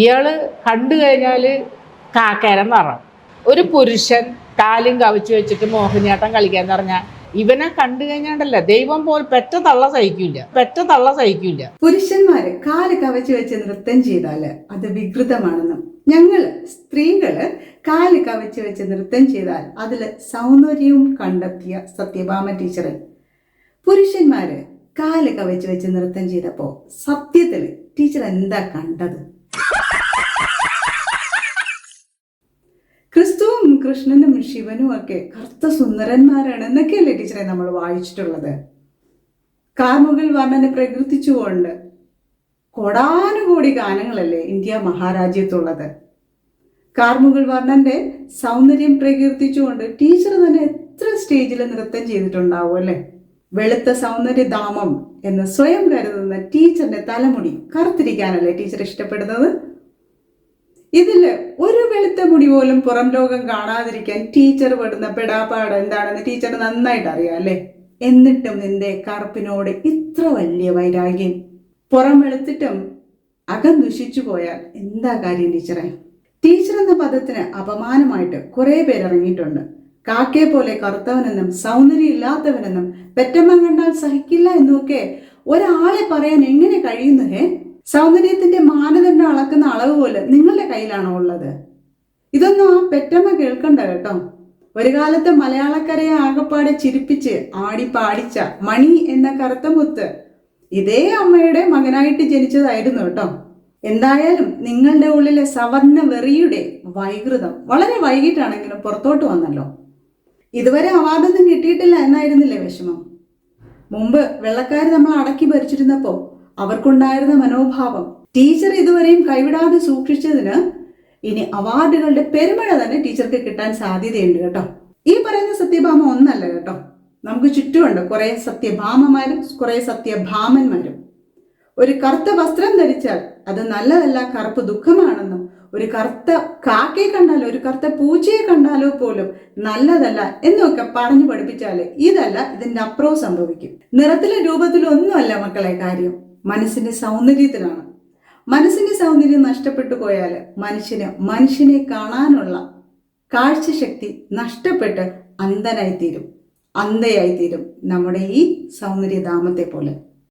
ഇയാൾ കണ്ടു കഴിഞ്ഞാൽ കാക്കേരം നിറം ഒരു പുരുഷൻ കാലും കവിച്ചു വെച്ചിട്ട് മോഹിനിയാട്ടം കളിക്കാൻ പറഞ്ഞാൽ ഇവനെ കണ്ടു കഴിഞ്ഞാണ്ടല്ല ദൈവം പോൽ പെറ്റ തള്ള സഹിക്കില്ല പെറ്റ തള്ള സഹിക്കില്ല. പുരുഷന്മാര് കാൽ കവച്ചു വെച്ച് നൃത്തം ചെയ്താൽ അത് വികൃതമാണെന്നും. ഞങ്ങൾ സ്ത്രീകൾ കാൽ കവച്ചു വെച്ച് നൃത്തം ചെയ്താൽ അതിൽ സൗന്ദര്യവും കണ്ടെത്തിയ സത്യഭാമ ടീച്ചറെ. പുരുഷന്മാര് കാൽ കവച്ചു വെച്ച് നൃത്തം ചെയ്തപ്പോ സത്യത്തിൽ ടീച്ചർ എന്താ കണ്ടത്? ക്രിസ്തുവും കൃഷ്ണനും ശിവനും ഒക്കെ കറുത്ത സുന്ദരന്മാരാണ് എന്നൊക്കെയല്ലേ ടീച്ചറെ നമ്മൾ വായിച്ചിട്ടുള്ളത്. കാർമുകിൽ വർണനെ പ്രകീർത്തിച്ചുകൊണ്ട് കൊടാനുകൂടി ഗാനങ്ങളല്ലേ ഇന്ത്യ മഹാരാജ്യത്തുള്ളത്. കാർമുകിൽ വർണന്റെ സൗന്ദര്യം പ്രകീർത്തിച്ചുകൊണ്ട് ടീച്ചർ തന്നെ എത്ര സ്റ്റേജിൽ നൃത്തം ചെയ്തിട്ടുണ്ടാവും അല്ലേ? വെളുത്ത സൗന്ദര്യധാമം എന്ന് സ്വയം കരുതുന്ന ടീച്ചറിന്റെ തലമുടി കറുത്തിരിക്കാനല്ലേ ടീച്ചർ ഇഷ്ടപ്പെടുന്നത്? ഇതിൽ ഒരു വെളുത്ത മുടി പോലും പുറം ലോകം കാണാതിരിക്കാൻ ടീച്ചർ പെടുന്ന പെടാപ്പാട് എന്താണെന്ന് ടീച്ചർ നന്നായിട്ട് അറിയാം അല്ലേ? എന്നിട്ടും നിന്റെ കറുപ്പിനോട് ഇത്ര വലിയ വൈരാഗ്യം. പുറം വെളുത്തിട്ടും അകം ദുഷിച്ചു പോയാൽ എന്താ കാര്യം ടീച്ചറെ ടീച്ചർ എന്ന പദത്തിന് അപമാനമായിട്ട് കുറെ പേര് ഇറങ്ങിയിട്ടുണ്ട്. കാക്കയെ പോലെ കറുത്തവനെന്നും സൗന്ദര്യം ഇല്ലാത്തവനെന്നും പെറ്റമ്മ കണ്ടാൽ സഹിക്കില്ല എന്നൊക്കെ ഒരാളെ പറയാൻ എങ്ങനെ കഴിയുന്നു ഹേ? സൗന്ദര്യത്തിന്റെ മാനദണ്ഡം അളക്കുന്ന അളവ് പോലെ നിങ്ങളുടെ കയ്യിലാണോ ഉള്ളത്? ഇതൊന്നും ആ പെറ്റമ്മ കേൾക്കണ്ട കേട്ടോ. ഒരു കാലത്ത് മലയാളക്കരയെ ആകപ്പാടെ ചിരിപ്പിച്ച് ആടി പാടിച്ച മണി എന്ന കറുത്ത മുത്ത് ഇതേ അമ്മയുടെ മകനായിട്ട് ജനിച്ചതായിരുന്നു കേട്ടോ. എന്തായാലും നിങ്ങളുടെ ഉള്ളിലെ സവർണ വെറിയുടെ വൈകൃതം വളരെ വൈകിട്ടാണെങ്കിലും പുറത്തോട്ട് വന്നല്ലോ. ഇതുവരെ അവാർഡൊന്നും കിട്ടിയിട്ടില്ല എന്നായിരുന്നില്ലേ വിഷമം? മുമ്പ് വെള്ളക്കാർ നമ്മൾ അടക്കി ഭരിച്ചിരുന്നപ്പോൾ അവർക്കുണ്ടായിരുന്ന മനോഭാവം ടീച്ചർ ഇതുവരെയും കൈവിടാതെ സൂക്ഷിച്ചതിന് ഇനി അവാർഡുകളുടെ പെരുമഴ തന്നെ ടീച്ചർക്ക് കിട്ടാൻ സാധ്യതയുണ്ട് കേട്ടോ. ഈ പറയുന്ന സത്യഭാമ ഒന്നല്ല കേട്ടോ. നമുക്ക് ചുറ്റുമുണ്ട് കുറെ സത്യഭാമമാരും കുറെ സത്യഭാമന്മാരും. ഒരു കറുത്ത വസ്ത്രം ധരിച്ചാൽ അത് നല്ലതല്ല കറുപ്പ് ദുഃഖമാണെന്നും ഒരു കറുത്ത കാക്കയെ കണ്ടാലോ ഒരു കറുത്ത പൂച്ചയെ കണ്ടാലോ പോലും നല്ലതല്ല എന്നൊക്കെ പറഞ്ഞു പഠിപ്പിച്ചാൽ ഇതല്ല ഇതിന്റെ അപ്പുറവും സംഭവിക്കും. നിറത്തിലും രൂപത്തിലൊന്നുമല്ല മക്കളെ കാര്യം. മനസ്സിന്റെ സൗന്ദര്യത്തിലാണ്. മനസ്സിന്റെ സൗന്ദര്യം നഷ്ടപ്പെട്ടു പോയാൽ മനുഷ്യന് മനുഷ്യനെ കാണാനുള്ള കാഴ്ചശക്തി നഷ്ടപ്പെട്ട് അന്ധനായിത്തീരും. അന്ധയായിത്തീരും നമ്മുടെ ഈ സൗന്ദര്യധാമത്തെ പോലെ